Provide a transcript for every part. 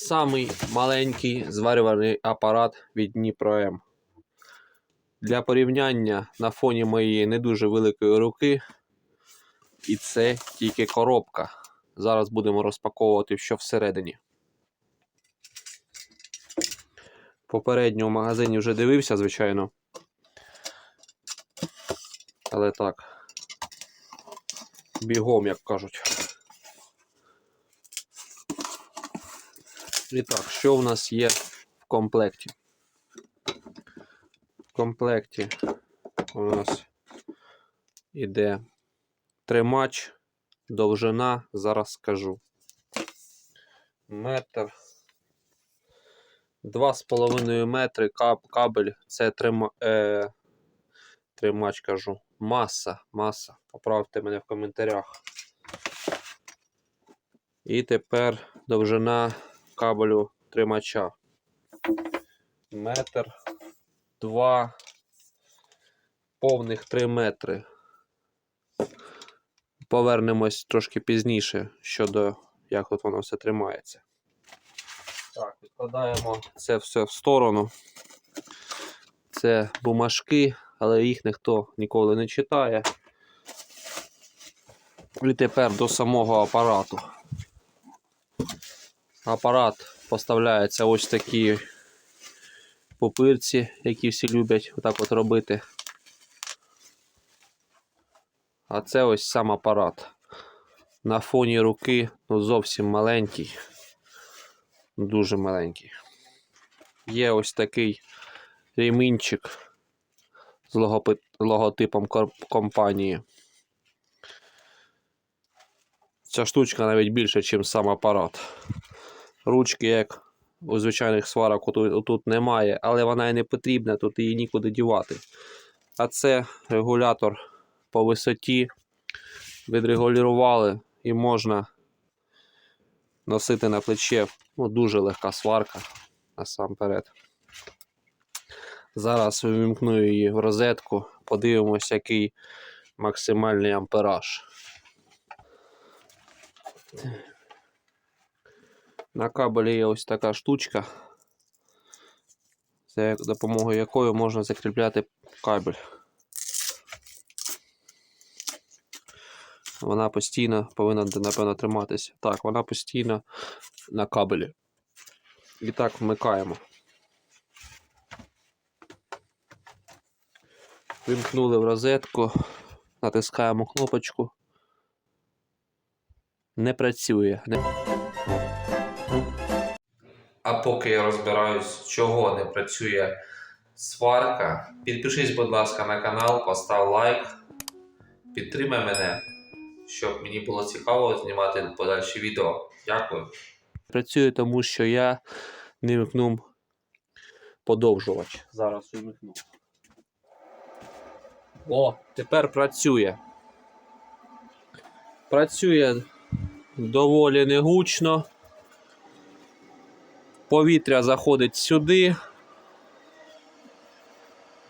самий маленький зварювальний апарат від Дніпро М. Для порівняння на фоні моєї не дуже великої руки. І це тільки коробка. Зараз будемо розпаковувати, що всередині. Попередньо в магазині вже дивився, звичайно. Але так. Бігом, як кажуть. І так, що в нас є в комплекті? В комплекті у нас іде тримач, довжина, зараз скажу. Метр. Два з половиною метри каб, кабель. Це трима, е, тримач кажу. Маса, маса. Поправте мене в коментарях. І тепер довжина кабелю тримача. Метр, два, повних три метри. Повернемось трошки пізніше щодо як от воно все тримається. Так, відкладаємо це все в сторону. Це бумажки, але їх ніхто ніколи не читає. І тепер до самого апарату. Апарат поставляється ось такі попирці, які всі люблять отак от робити. А це ось сам апарат. На фоні руки ну, зовсім маленький. Дуже маленький. Є ось такий ремінчик з логотипом компанії. Ця штучка навіть більше, ніж сам апарат. Ручки, як у звичайних сварок, тут немає, але вона і не потрібна, тут її нікуди дівати. А це регулятор по висоті. Відрегулювали і можна носити на плече. Ну, дуже легка сварка насамперед. Зараз вимкну її в розетку, подивимося, який максимальний ампераж. На кабелі є ось така штучка, за допомогою якої можна закріпляти кабель. Вона постійно повинна, напевно, триматися. Так, вона постійно на кабелі. І так вмикаємо. Вимкнули в розетку, натискаємо кнопочку. Не працює. А поки я розбираюсь, чого не працює сварка, підпишись, будь ласка, на канал, постав лайк, підтримай мене, щоб мені було цікаво знімати подальші відео. Дякую. Працює тому, що я не вмикнув подовжувач. Зараз вмикну. О, тепер працює. Працює доволі негучно. Повітря заходить сюди.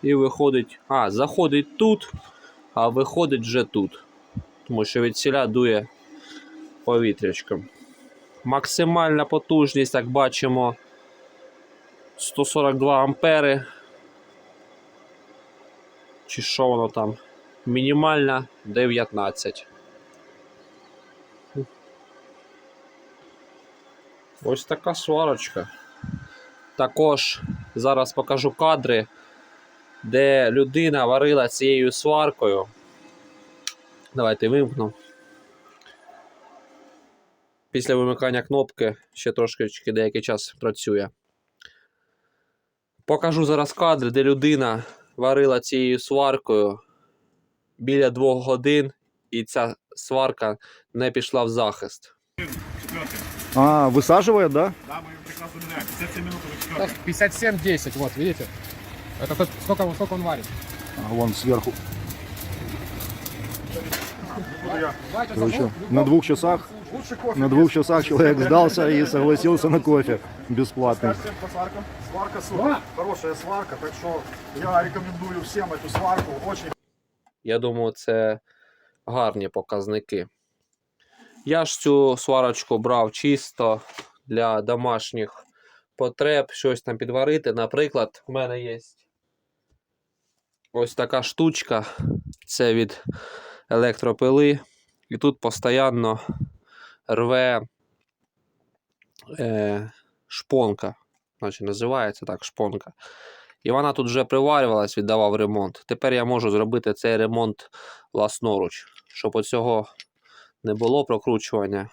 І виходить. А, заходить тут, а виходить вже тут. Тому що від ціля дує повітрячком. Максимальна потужність, як бачимо, 142 ампери. Чи що воно там? Мінімальна 19. Ось така сварочка. Також зараз покажу кадри, де людина варила цією сваркою. Давайте вимкну. Після вимикання кнопки ще трошки деякий час працює. Покажу зараз кадри, де людина варила цією сваркою біля двох годин, і ця сварка не пішла в захист. А, высаживает, да? Да, мы прекрасно меняем. 57 минут уже четвертый. Так, 57-10, вот, видите? Это тот, сколько, он- сколько он варит. А, вон сверху. Короче, на двух часах, на двух часах человек сдался и согласился на кофе бесплатный. Сварка супер. Хорошая сварка, так что я рекомендую всем эту сварку. Очень Я думаю, це гарні показники. Я ж цю сварочку брав чисто, для домашніх потреб, щось там підварити. Наприклад, в мене є ось така штучка. Це від електропили. І тут постійно рве е, шпонка. Значить, називається так шпонка. І вона тут вже приварювалась, віддавав ремонт. Тепер я можу зробити цей ремонт власноруч, щоб оцього не було прокручування.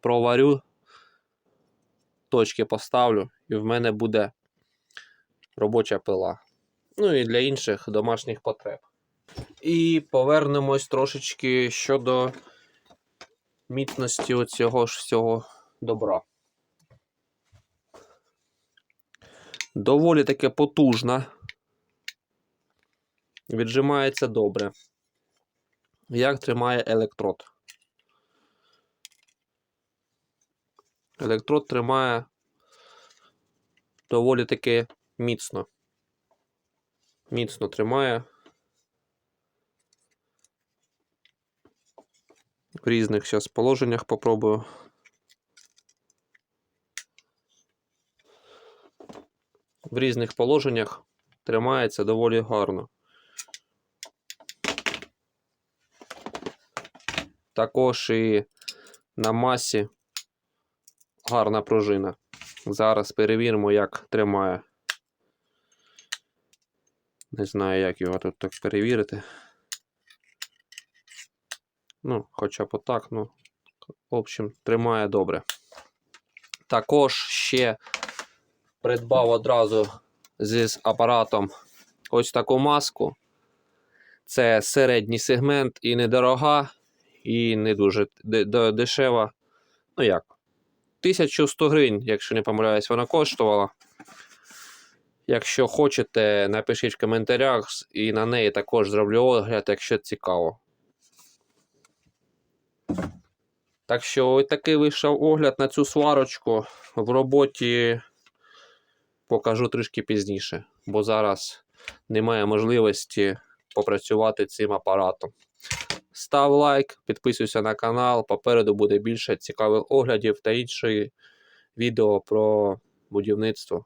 Проварю, точки поставлю, і в мене буде робоча пила. Ну і для інших домашніх потреб. І повернемось трошечки щодо міцності оцього ж всього добра. Доволі таке потужна. Віджимається добре. Як тримає електрод? Електрод тримає доволі таки міцно. Міцно тримає. В різних зараз положеннях попробую. В різних положеннях тримається доволі гарно. Також і на масі гарна пружина. Зараз перевіримо, як тримає. Не знаю, як його тут так перевірити. Ну, хоча б отак, ну, в общем, тримає добре. Також ще придбав одразу з апаратом ось таку маску. Це середній сегмент і недорога, і не дуже де- де- дешева. Ну як? 1100 гривень, якщо не помиляюсь, вона коштувала. Якщо хочете, напишіть в коментарях, і на неї також зроблю огляд, якщо цікаво. Так що ось такий вийшов огляд на цю сварочку. В роботі покажу трішки пізніше, бо зараз немає можливості попрацювати цим апаратом. Став лайк, підписуйся на канал. Попереду буде більше цікавих оглядів та інші відео про будівництво.